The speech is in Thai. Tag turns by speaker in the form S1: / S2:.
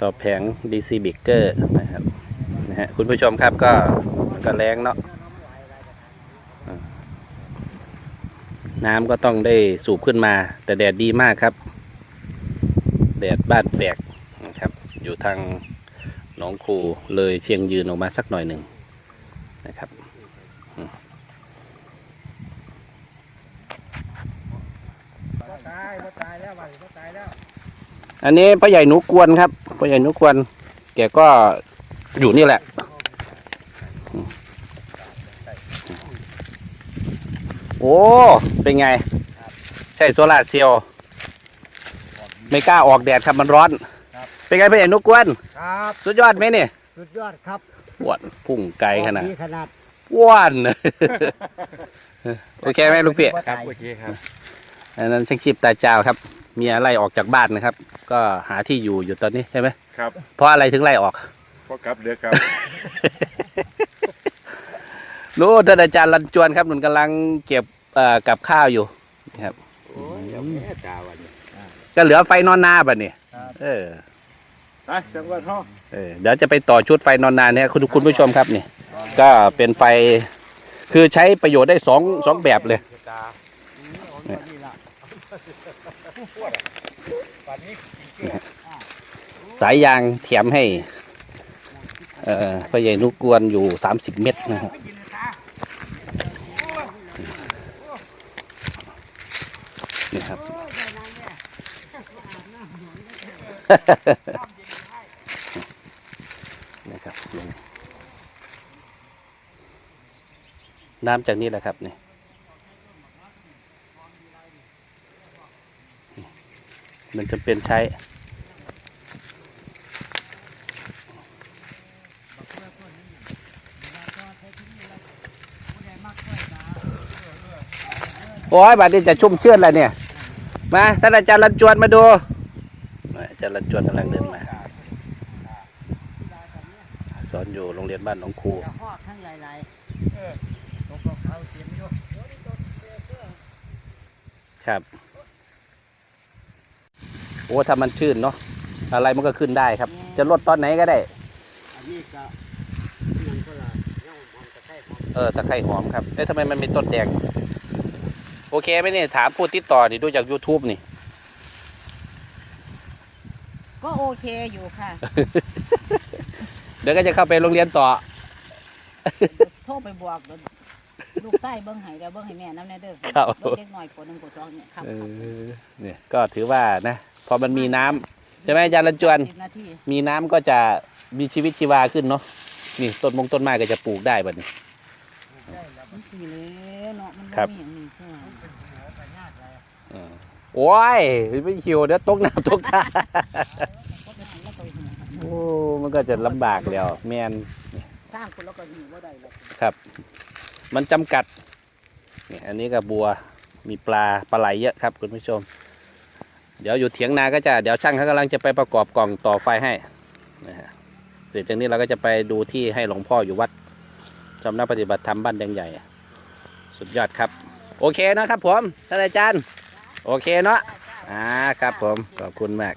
S1: ต่อแผง DC b i g g e r นะครับนะฮะคุณผู้ชมครับก็มันก็แรงเนาะน้ำก็ต้องได้สูบขึ้นมา แต่แดดดีมากครับ แดดบ้านแฝกนะครับ อยู่ทางหนองคูเลยเชียงยืนออกมาสักหน่อยหนึ่งนะครับอืม
S2: บ่ ตายบ่ตายแล้ววันบ่ตายแล้ว
S1: อันนี้พ่อใหญ่หนูกวนครับพ่อใหญ่หนูกวนแกก็อยู่นี่แหละ โอ้ เป็นไง ใช่โซลาร์เซลล์ไม่กล้าออกแดดครับมันร้อนเป็นไงพ่อใหญ่หนูกวน
S2: ครับ
S1: สุดยอดไหมเนี่ย
S2: สุดยอดครับ
S1: อ้วนพุ่งไกลขนาด
S2: ดีขนาด
S1: อ้วน โอเคไหมลูกพี่
S2: ครับ
S3: โอเคครับ
S1: อันนั้นช่างชีพตาเจ้าครับเมียไล่ออกจากบ้านนะครับ ก็หาที่อยู่อยู่ตอนนี้ใช่ไหม
S3: ครับ
S1: เพราะอะไรถึงไล่ออก
S3: พอกลับเดือครับ
S1: รู้ท่านอาจารย์รันจวนครับหนุนกำลังเก็บเอ่อกับข้าวอยู่นะครับ
S3: โอ้ยเอาแม่ตาวันนี้
S1: ก็เหลือไฟนอนนาบัดนี้เออ
S3: ไปจังหวัดห้อง
S1: เออเดี๋ยวจะไปต่อชุดไฟนอนนาเนี่ยคุณคุณผู้ชมครับนี่ ก็เป็นไฟคือใช้ประโยชน์ได้สองสองแบบเลย
S3: ตา
S2: นี่ล่ะ
S3: ปันนี้
S1: สายยางแถมให้พ่อใหญ่นุกวนอยู่สามสิบเมตรนะครับนี่ครับ นะครับน้ำจากนี้แหละครับนี่ มันจะเป็นใช้โอ้ยบัดนี้จะชุ่มเชื่อนแล้วเนี่ย มาท่านอาจารย์รันจวนมาดูอาจารย์รันจวนกำลังเดินมาสอนอยู่โรงเรียนบ้านหนองคู
S2: จะฮอดทั้งหลายๆเออตกเขาเต็มอยู่
S1: ครับ โอ้ถ้ามันชื้นเนาะอะไรมันก็ขึ้นได้ครับ จะลดตอนไหนก็ได้
S2: อันนี้ก็นั่นก็ล่ะย่องมันจะใกล้หอม
S1: เออตะไคร่หอมครับเอ๊ะทำไมมันมีต้นแดงโอเคไหมเนี่ยถามผู้ติดต่อนี่ดูจาก YouTube นี่
S4: ก็โอเคอยู่ค่ะ
S1: เดี๋ยวก็จะเข้าไปโรงเรียนต่อ
S4: โทรไปบวกเดี๋ยวลูกใต้เบิ้งไห้เดี๋ยวเบิ้งให้แม่น้ำแน่เด้อ
S1: ครับ
S4: เบิ้งเล็กหน่อยกว่าหนึ่งกว่าสองเนี่ยครับ
S1: เอ
S4: ครับ
S1: อเนี่ยก็ถือว่านะ พอมันมีน้ำใช่ไหมอาจารย์รันจวน
S4: สิบนาที
S1: มีน้ำก็จะมีชีวิตชีวาขึ้นเนาะนี่ต้นมงต้นไม้ก็จะปลูกได้บัดนี้
S4: มันสีเลยเนาะมัน
S1: ครับ
S4: มีอย่างนี้ค่ะ
S1: เออโอ้ยไม่คิวเดี๋ยวตกน้ำตกท่า
S4: ก็จะทำแล้วก็หิว
S1: โอ้มันก็จะลำบากแล้วแมน
S4: สร้างคนแล้วก็หิวว่าได้เลย
S1: ครับ มันจำกัดเนี่ยอันนี้ก็บัวมีปลาปลาไหลเยอะครับคุณผู้ชม เดี๋ยวอยู่เถียงนาก็จะเดี๋ยวช่างเขากำลังจะไปประกอบกล่องต่อไฟให้นะฮะเสร็จจากนี้เราก็จะไปดูที่ให้หลวงพ่ออยู่วัดจำนักปฏิบัติธรรมบ้านแดงใหญ่ สุดยอดครับ โอเคนะครับผมท่านอาจารย์ โอเคเนาะอ่าครับผมขอบคุณมาก